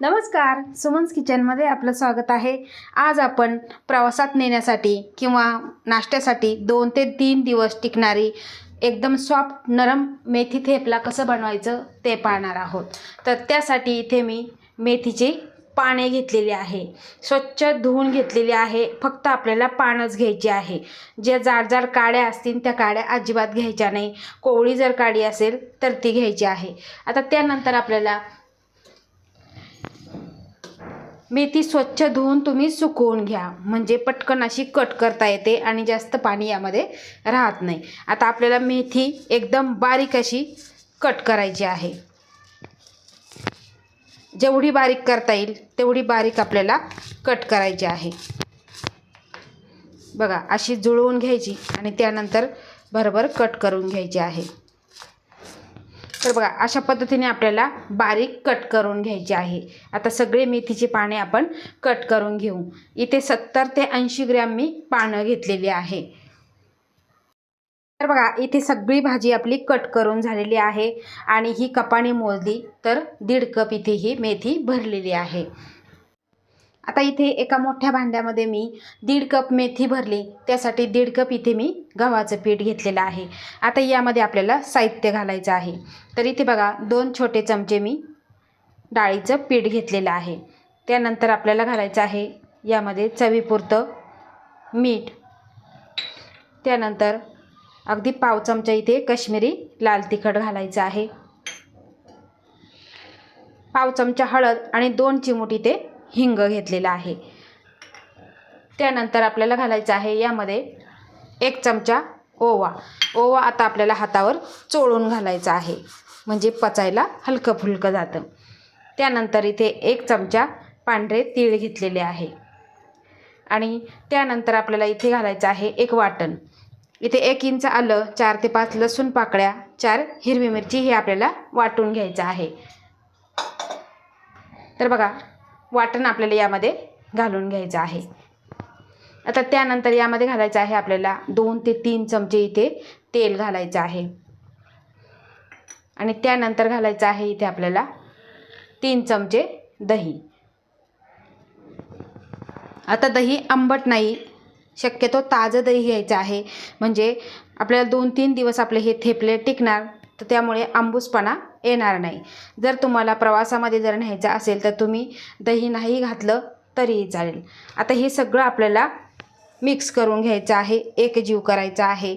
नमस्कार सुमन्स किचनमध्ये आपलं स्वागत आहे. आज आपण प्रवासात नेण्यासाठी किंवा नाश्त्यासाठी दोन ते तीन दिवस टिकणारी एकदम सॉफ्ट नरम मेथी थेपला कसं बनवायचं ते पाहणार आहोत. तर त्यासाठी इथे मी मेथीची पाने घेतलेली आहे. स्वच्छ धुवून घेतलेली आहे. फक्त आपल्याला पानच घ्यायची आहे. ज्या जाड जाड काड्या असतील त्या काड्या अजिबात घ्यायच्या नाही. कोवळी जर काडी असेल तर ती घ्यायची आहे. आता त्यानंतर आपल्याला मेथी स्वच्छ धुवून तुम्ही सुकवून घ्या. म्हणजे पटकन अशी कट करता येते आणि जास्त पाणी यामध्ये राहत नाही. आता आपल्याला मेथी एकदम बारीक अशी कट करायची आहे. जेवढी बारीक करता येईल तेवढी बारीक आपल्याला कट करायची आहे. बघा अशी जुळवून घ्यायची आणि त्यानंतर बरोबर कट करून घ्यायची आहे. तर बघा अशा पद्धतीने आपल्याला बारीक कट करून घ्यायची आहे. आता सगळे मेथीचे पाने आपण कट करून घेऊ. इथे सत्तर ते ऐंशी ग्रॅम मी पानं घेतलेली आहे. तर बघा इथे सगळी भाजी आपली कट करून झालेली आहे आणि ही कपाने मोजली तर दीड कप इथे ही मेथी भरलेली आहे. आता इथे एका मोठ्या भांड्यामध्ये मी दीड कप मेथी भरली. त्यासाठी दीड कप इथे मी गव्हाचं पीठ घेतलेलं आहे. आता यामध्ये आपल्याला साहित्य घालायचं आहे. तर इथे बघा दोन छोटे चमचे मी डाळीचं पीठ घेतलेलं आहे. त्यानंतर आपल्याला घालायचं आहे यामध्ये चवीपुरतं मीठ. त्यानंतर अगदी पाव चमचा इथे कश्मीरी लाल तिखट घालायचं आहे. पाव चमचा हळद आणि दोन चिमूट इथे हिंग घेतलेलं आहे. त्यानंतर आपल्याला घालायचं आहे यामध्ये एक चमचा ओवा. ओवा आता आपल्याला हातावर चोळून घालायचा आहे. म्हणजे पचायला हलकं फुलकं जातं. त्यानंतर इथे एक चमचा पांढरे तीळ घेतलेले आहे. आणि त्यानंतर आपल्याला इथे घालायचं आहे एक वाटण. इथे एक इंच आलं चार ते पाच लसूण पाकळ्या चार हिरवी मिरची हे आपल्याला वाटून घ्यायचं आहे. तर बघा वाटण आपल्याला यामध्ये घालून घ्यायचं आहे. आता त्यानंतर यामध्ये घालायचं आहे आपल्याला दोन ते तीन चमचे इथे तेल घालायचं आहे. आणि त्यानंतर घालायचं आहे इथे आपल्याला तीन चमचे दही. आता दही आंबट नाही शक्यतो ताजं दही घ्यायचं आहे. म्हणजे आपल्याला दोन तीन दिवस आपले हे थेपले टिकणार तर त्यामुळे आंबूसपणा येणार नाही. जर तुम्हाला प्रवासामध्ये जर न्यायचं असेल तर तुम्ही दही नाही घातलं तरीही चालेल. आता हे सगळं आपल्याला मिक्स करून घ्यायचं आहे. एकजीव करायचं आहे.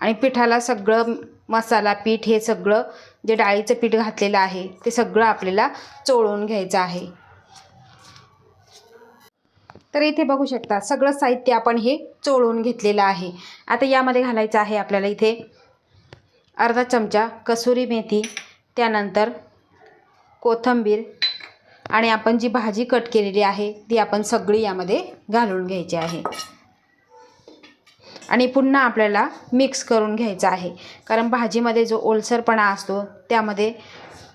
आणि पिठाला सगळं मसाला पीठ हे सगळं जे डाळीचं पीठ घातलेलं आहे ते सगळं आपल्याला चोळून घ्यायचं आहे. तर इथे बघू शकता सगळं साहित्य आपण हे चोळून घेतलेलं आहे. आता यामध्ये घालायचं आहे आपल्याला इथे अर्धा चमचा कसुरी मेथी त्यानंतर कोथिंबीर आणि आपण जी भाजी कट केलेली आहे ती आपण सगळी यामध्ये घालून घ्यायची आहे. आणि पुन्हा आपल्याला मिक्स करून घ्यायचं आहे. कारण भाजीमध्ये जो ओलसरपणा असतो त्यामध्ये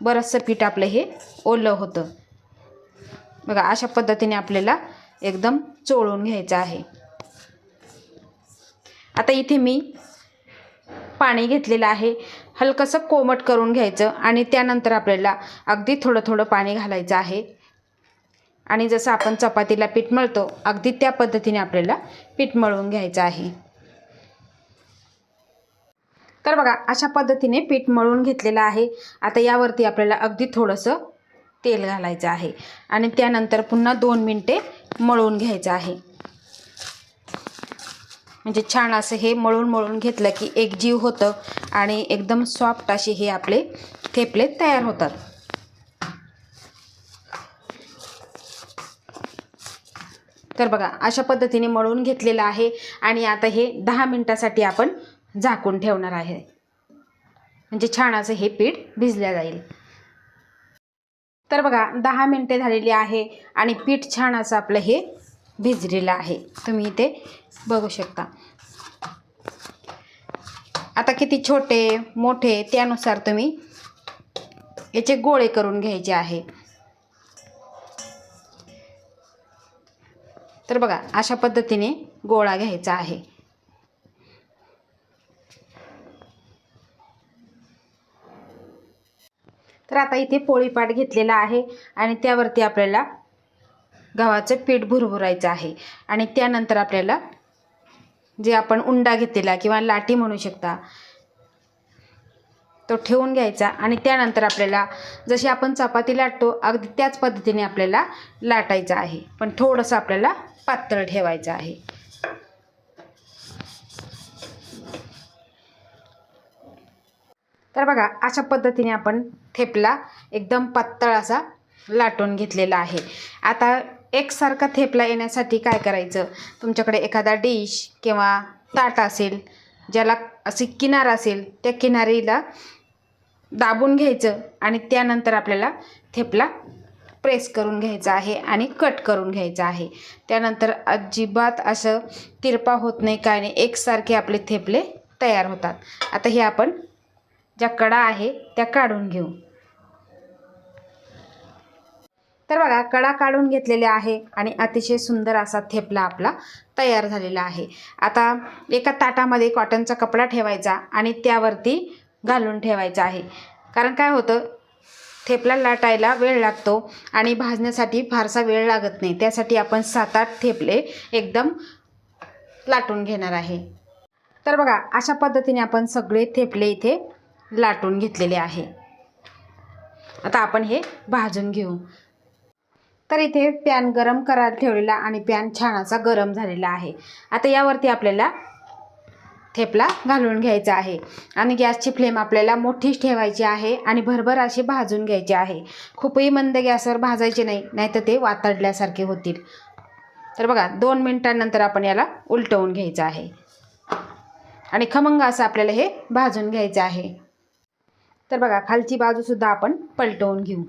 बरंचसं पीठ आपलं हे ओलं होतं. बघा अशा पद्धतीने आपल्याला एकदम चोळून घ्यायचं आहे. आता इथे मी पाणी घेतलेलं आहे. हलकंसं कोमट करून घ्यायचं आणि त्यानंतर आपल्याला अगदी थोडं थोडं पाणी घालायचं आहे. आणि जसं आपण चपातीला पीठ मळतो अगदी त्या पद्धतीने आपल्याला पीठ मळून घ्यायचं आहे. तर बघा अशा पद्धतीने पीठ मळून घेतलेलं आहे. आता यावरती आपल्याला अगदी थोडंसं तेल घालायचं आहे. आणि त्यानंतर पुन्हा दोन मिनटे मळून घ्यायचं आहे. म्हणजे छान असं हे मळून मळून घेतलं की एक जीव होतं आणि एकदम सॉफ्ट असे हे आपले थेपले तयार होतात. तर बघा अशा पद्धतीने मळून घेतलेलं आहे आणि आता हे दहा मिनटासाठी आपण झाकून ठेवणार आहे. म्हणजे छान असं हे पीठ भिजलं जाईल. तर बघा दहा मिनटे झालेली आहे आणि पीठ छान असं आपलं हे भिजलेलं आहे. तुम्ही इथे बघू शकता. आता किती छोटे मोठे त्यानुसार तुम्ही याचे गोळे करून घ्यायचे आहे. तर बघा अशा पद्धतीने गोळा घ्यायचा आहे. तर आता इथे पोळीपाट घेतलेला आहे आणि त्यावरती आपल्याला गव्हाचं पीठ भुरभुरायचं आहे. आणि त्यानंतर आपल्याला जे आपण उंडा घेतलेला किंवा लाटी म्हणू शकता तो ठेवून घ्यायचा. आणि त्यानंतर आपल्याला जशी आपण चपाती लाटतो अगदी त्याच पद्धतीने आपल्याला लाटायचं आहे. पण थोडंसं आपल्याला पातळ ठेवायचं आहे. तर बघा अशा पद्धतीने आपण थेपला एकदम पातळ असा लाटून घेतलेला आहे. आता एकसारखा थेपला येण्यासाठी काय करायचं? तुमच्याकडे एखादा डिश किंवा ताट असेल ज्याला अशी किनार असेल त्या किनारीला दाबून घ्यायचं आणि त्यानंतर आपल्याला थेपला प्रेस करून घ्यायचा आहे आणि कट करून घ्यायचा आहे. त्यानंतर अजिबात असं तिरपा होत नाही काय नाही. एकसारखे आपले थेपले तयार होतात. आता हे आपण ज्या कडा आहे त्या काढून घेऊ. तर बघा कडा काढून घेतलेल्या आहे आणि अतिशय सुंदर असा थेपला आपला तयार झालेला आहे. आता एका ताटामध्ये कॉटनचा कपडा ठेवायचा आणि त्यावरती घालून ठेवायचा आहे. कारण काय होतं थेपला लाटायला वेळ लागतो आणि भाजण्यासाठी फारसा वेळ लागत नाही. त्यासाठी आपण सात आठ थेपले एकदम लाटून घेणार आहे. तर बघा अशा पद्धतीने आपण सगळे थेपले इथे लाटून घेतलेले आहे. आता आपण हे भाजून घेऊ. तर इथे पॅन गरम करायला ठेवलेला आणि पॅन छान असा गरम झालेला आहे. आता यावरती आपल्याला थेपला घालून घ्यायचा आहे. आणि गॅसची फ्लेम आपल्याला मोठीच ठेवायची आहे आणि भरभर अशी भाजून घ्यायची आहे. खूपही मंद गॅसवर भाजायचे नाही नाहीतर ते वातडल्यासारखे होतील. तर बघा दोन मिनटांनंतर आपण याला उलटवून घ्यायचं आहे. आणि खमंग असं आपल्याला हे भाजून घ्यायचं आहे. तर बघा खालची बाजूसुद्धा आपण पलटवून घेऊ.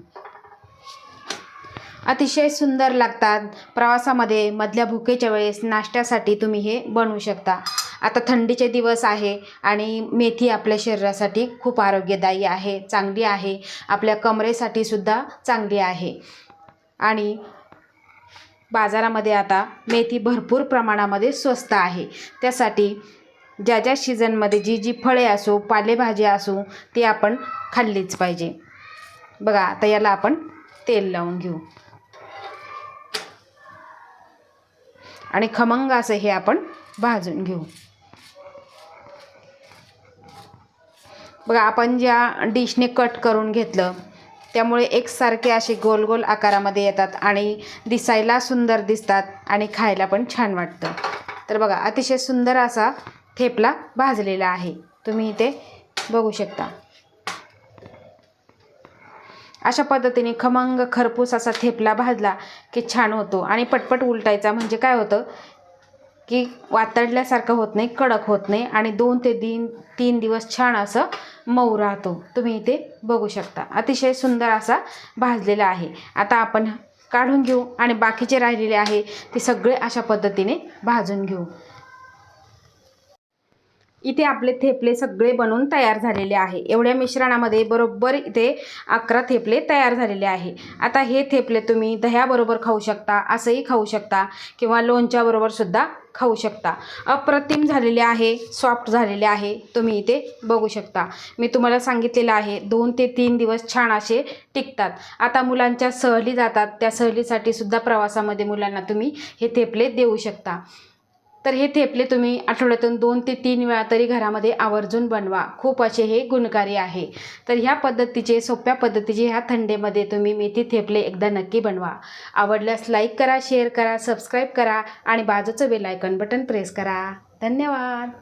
अतिशय सुंदर लागतात. प्रवासामध्ये मधल्या भुकेच्या वेळेस नाश्त्यासाठी तुम्ही हे बनवू शकता. आता थंडीचे दिवस आहे आणि मेथी आपल्या शरीरासाठी खूप आरोग्यदायी आहे चांगली आहे. आपल्या कमरेसाठी सुद्धा चांगली आहे. आणि बाजारामध्ये आता मेथी भरपूर प्रमाणामध्ये स्वस्त आहे. त्यासाठी ज्या ज्या सीझनमध्ये जी जी फळे असो पालेभाज्या असो ती आपण खाल्लीच पाहिजे. बघा आता याला आपण तेल लावून घेऊ. आणि खमंग असं हे आपण भाजून घेऊ. बघा आपण ज्या डिशने कट करून घेतलं त्यामुळे एकसारखे असे गोल गोल आकारामध्ये येतात आणि दिसायला सुंदर दिसतात आणि खायला पण छान वाटतं. तर बघा अतिशय सुंदर असा थेपला भाजलेला आहे. तुम्ही इथे बघू शकता. अशा पद्धतीने खमंग खरपूस असा थेपला भाजला की छान होतो. आणि पटपट उलटायचा म्हणजे काय होतं की वातडल्यासारखं होत नाही कडक होत नाही आणि दोन ते तीन तीन दिवस छान असं मऊ राहतो. तुम्ही इथे बघू शकता. अतिशय सुंदर असा भाजलेला आहे. आता आपण काढून घेऊ आणि बाकीचे राहिलेले आहे ते सगळे अशा पद्धतीने भाजून घेऊ. इथे आपले थेपले सगळे बनवून तयार झालेले आहे. एवढ्या मिश्रणामध्ये बरोबर इथे अकरा थेपले तयार झालेले आहे. आता हे थेपले तुम्ही दह्याबरोबर खाऊ शकता असंही खाऊ शकता किंवा लोणच्याबरोबर सुद्धा खाऊ शकता. अप्रतिम झालेले आहे सॉफ्ट झालेले आहे तुम्ही इथे बघू शकता. मी तुम्हाला सांगितलेलं आहे दोन ते तीन दिवस छान असे टिकतात. आता मुलांच्या सहली जातात त्या सहलीसाठी सुद्धा प्रवासामध्ये मुलांना तुम्ही हे थेपले देऊ शकता. तर हे थेपले तुम्ही आठवड्यातून दोन ते तीन वेळा तरी घरामध्ये आवर्जून बनवा. खूप असे हे गुणकारी आहे. तर ह्या पद्धतीचे सोप्या पद्धतीचे ह्या थंडेमध्ये तुम्ही मेथी थेपले एकदा नक्की बनवा. आवडल्यास लाईक करा शेअर करा सबस्क्राईब करा आणि बाजूचं बेलायकन बटन प्रेस करा. धन्यवाद!